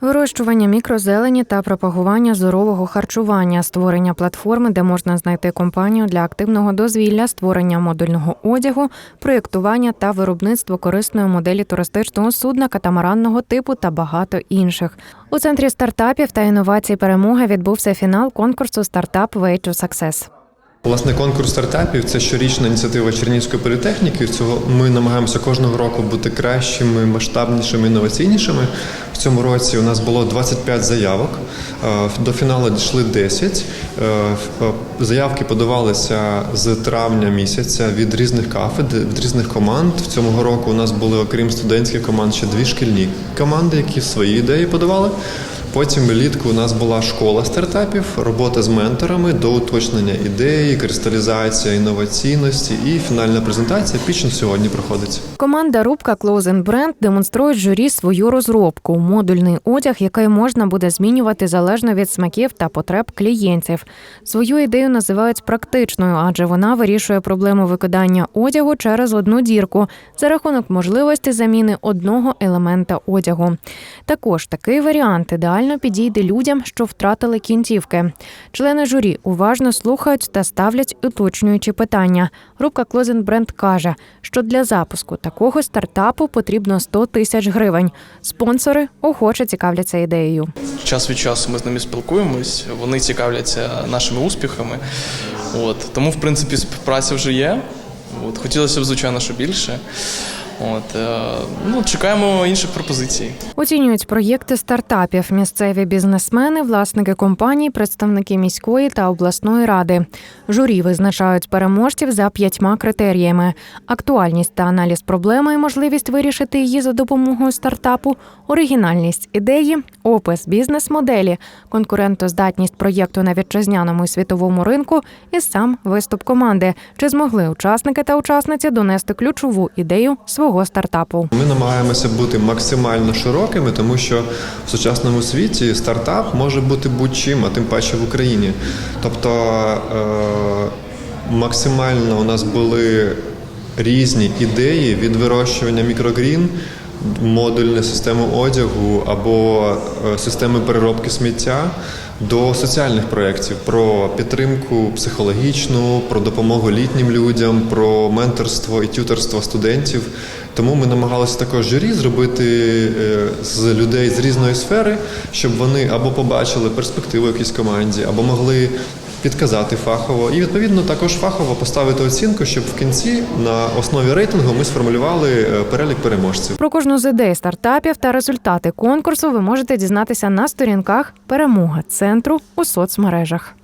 Вирощування мікрозелені та пропагування здорового харчування, створення платформи, де можна знайти компанію для активного дозвілля, створення модульного одягу, проєктування та виробництво корисної моделі туристичного судна катамаранного типу та багато інших. У центрі стартапів та інновацій перемоги відбувся фінал конкурсу Стартап Way to Success. Власне, конкурс стартапів це щорічна ініціатива Чернігівської політехніки. Цього ми намагаємося кожного року бути кращими, масштабнішими, інноваційнішими. В цьому році у нас було 25 заявок. Е, До фіналу дійшли 10. Е, е, Заявки подавалися з травня місяця від різних кафедр, від різних команд. В цьому року у нас були, окрім студентських команд, ще дві шкільні команди, які свої ідеї подавали. Потім влітку у нас була школа стартапів, робота з менторами до уточнення ідеї, кристалізація інноваційності і фінальна презентація. Пічно сьогодні проходить. Команда Рубка Clothing Brand демонструє журі свою розробку модульний одяг, який можна буде змінювати залежно від смаків та потреб клієнтів. Свою ідею називають практичною, адже вона вирішує проблему викидання одягу через одну дірку за рахунок можливості заміни одного елемента одягу. Також такий варіант ідеально підійде людям, що втратили кінцівки. Члени журі уважно слухають та ставлять уточнюючі питання. Рубка Brand каже, що для запуску такого стартапу потрібно 100 тисяч гривень. Спонсори охоче цікавляться ідеєю. Час від часу ми з ними спілкуємось, вони цікавляться нашими успіхами. От. Тому, в принципі, співпраця вже є. От. Хотілося б, звичайно, що більше. От. е, Ну, чекаємо інших пропозицій. Оцінюють проєкти стартапів місцеві бізнесмени, власники компаній, представники міської та обласної ради. Журі визначають переможців за п'ятьма критеріями: актуальність та аналіз проблеми можливість вирішити її за допомогою стартапу, оригінальність ідеї, опис бізнес-моделі, конкурентоздатність проєкту на вітчизняному і світовому ринку і сам виступ команди. Чи змогли учасники та учасниці донести ключову ідею свого стартапу? Ми намагаємося бути максимально широкими, тому що в сучасному світі стартап може бути будь-чим, а тим паче в Україні. Тобто е- максимально у нас були різні ідеї від вирощування мікрогрін. Модульної системи одягу або е, системи переробки сміття до соціальних проєктів про підтримку психологічну, про допомогу літнім людям, про менторство і тюторство студентів. Тому ми намагалися також журі зробити е, з людей з різної сфери, щоб вони або побачили перспективу якійсь команді, або могли підказати фахово, і відповідно також фахово поставити оцінку, щоб в кінці на основі рейтингу ми сформулювали е, перелік переможців. Про кожну з ідей стартапів та результати конкурсу ви можете дізнатися на сторінках перемога центру у соцмережах.